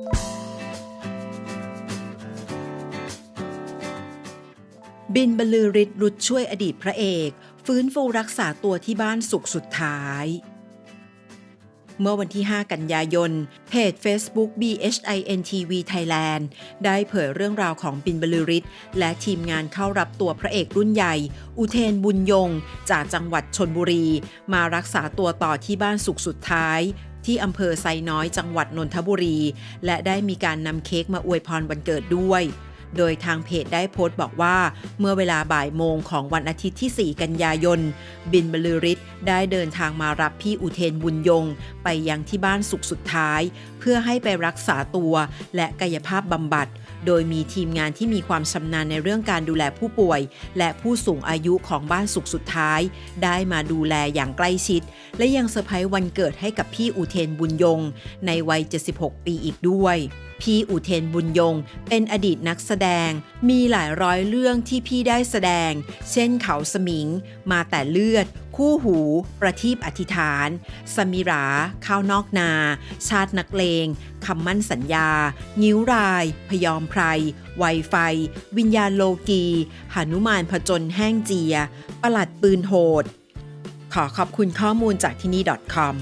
บินบรรลือฤทธิ์รุดช่วยอดีตพระเอก ฟื้นฟูรักษาตัวที่บ้านสุขสุดท้าย เมื่อวันที่ 5 กันยายน เพจ Facebook BHIN TV Thailand ได้เผยเรื่องราวของบินบรรลือฤทธิ์และทีมงานเข้ารับตัวพระเอกรุ่นใหญ่ อุเทนบุญยง จากจังหวัดชนบุรี มารักษาตัวต่อที่บ้านสุขสุดท้าย ที่อำเภอไซน้อยจังหวัดนนทบุรี และได้มีการนำเค้กมาอวยพรวันเกิดด้วย โดยทางเพจได้โพสต์บอกว่า เมื่อเวลาบ่ายโมงของวันอาทิตย์ที่ 4 กันยายน บินบรรลือฤทธิ์ได้เดินทางมารับพี่อุเทนบุญยง ไปยังที่บ้านสุขสุดท้าย เพื่อให้ไปรักษาตัวและกายภาพบำบัด โดยมีทีมงานที่มีความชำนาญในเรื่องการดูแลผู้ป่วย และผู้สูงอายุของบ้านสุขสุดท้าย ได้มาดูแลอย่างใกล้ชิด และยังเซอร์ไพรส์วันเกิดให้กับพี่อุเทนบุญยง ในวัย 76 ปีอีกด้วยพี่อุเทนบุญยง เป็นอดีตนักแสดง มีหลายร้อยเรื่องที่พี่ได้แสดง เช่นเขาสมิง มาแต่เลือด คู่หู ประทีปอธิษฐาน สมิรา ข้าวนอกนา ชาตินักเลง คำมั่นสัญญา งิ้วราย พยอมไพรไวไฟ วิญญาณโลกีหานุมานผจญแห้งเจีย ประหลัดปืนโหด ขอขอบคุณข้อมูลจากที่นี่ .com